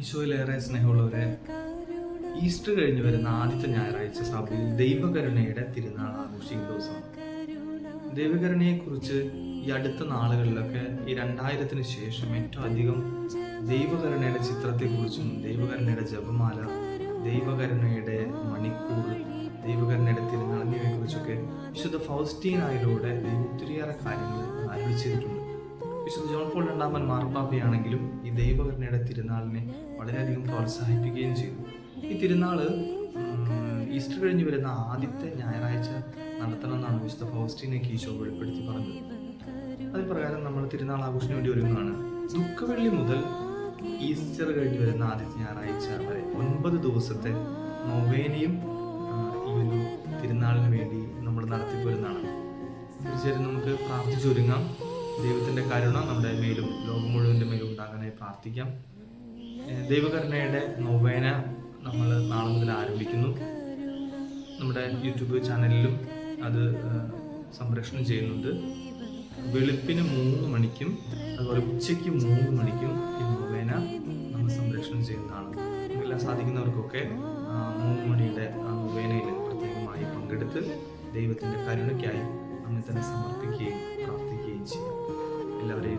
ഈശോയിലേറെ സ്നേഹമുള്ളവരെ ഈസ്റ്റർ കഴിഞ്ഞ് വരുന്ന ആദ്യത്തെ ഞായറാഴ്ച സഭയിൽ ദൈവകരുണയുടെ തിരുനാൾ ആഘോഷിക്കുന്ന ദൈവകരുണയെ കുറിച്ച് ഈ അടുത്ത നാളുകളിലൊക്കെ ഈ രണ്ടായിരത്തിന് ശേഷം ഏറ്റവും അധികം ദൈവകരുണയുടെ ചിത്രത്തെക്കുറിച്ചും ദൈവകരുണയുടെ ജപമാല ദൈവകരുണയുടെ മണിക്കൂർ ദൈവകരുണയുടെ തിരുനാളിനെ കുറിച്ചൊക്കെ വിശുദ്ധ ഫൗസ്റ്റീനായിലൂടെ ഒത്തിരിയേറെ കാര്യങ്ങൾ ആരംഭിച്ചിട്ടുണ്ട്. വിശുദ്ധ ജോൺ പോൾ രണ്ടാമൻ മാർപ്പാപ്പയാണെങ്കിലും ഈ ദൈവകരുണയുടെ തിരുനാളിനെ വളരെയധികം പ്രോത്സാഹിപ്പിക്കുകയും ചെയ്തു. ഈ തിരുനാൾ ഈസ്റ്റർ കഴിഞ്ഞ് വരുന്ന ആദ്യത്തെ ഞായറാഴ്ച നടത്തണമെന്നാണ് വിശുദ്ധ ഫൗസ്റ്റീനെ ഈശോ വെളിപ്പെടുത്തി പറഞ്ഞത്. അതിന് പ്രകാരം നമ്മൾ തിരുനാൾ ആഘോഷത്തിന് വേണ്ടി ഒരുങ്ങുകയാണ്. ദുഃഖവെള്ളി മുതൽ ഈസ്റ്റർ കഴിഞ്ഞ് വരുന്ന ആദ്യത്തെ ഞായറാഴ്ച വരെ ഒൻപത് ദിവസത്തെ നൊവേനയും ഈ ഒരു തിരുനാളിന് വേണ്ടി നമ്മൾ നടത്തിപ്പോരുന്നതാണ്. തീർച്ചയായിട്ടും നമുക്ക് പ്രാർത്ഥിച്ചൊരുങ്ങാം ദൈവത്തിന്റെ കരുണ നമ്മുടെ മേലും ലോകം മുഴുവന്റെ മേലും ഉണ്ടാകാനായി പ്രാർത്ഥിക്കാം. ദൈവകരുണയുടെ നൊവേന നമ്മൾ നാളെ മുതൽ ആരംഭിക്കുന്നു. നമ്മുടെ യൂട്യൂബ് ചാനലിലും അത് സംപ്രേഷണം ചെയ്യുന്നുണ്ട്. വെളുപ്പിന് മൂന്ന് മണിക്കും അതുപോലെ ഉച്ചയ്ക്ക് മൂന്ന് മണിക്കും ഈ നൊവേന നമ്മൾ സംപ്രേഷണം ചെയ്യുന്നതാണ്. എല്ലാം സാധിക്കുന്നവർക്കൊക്കെ മൂന്ന് മണിയുടെ ആ നൊവേനയിൽ പ്രത്യേകമായി പങ്കെടുത്ത് ദൈവത്തിന്റെ കരുണയ്ക്കായി നമ്മെ തന്നെ സമർപ്പിക്കുകയും പ്രാർത്ഥിക്കുകയും ചെയ്യാം. എല്ലാവരെയും വിശ്വസം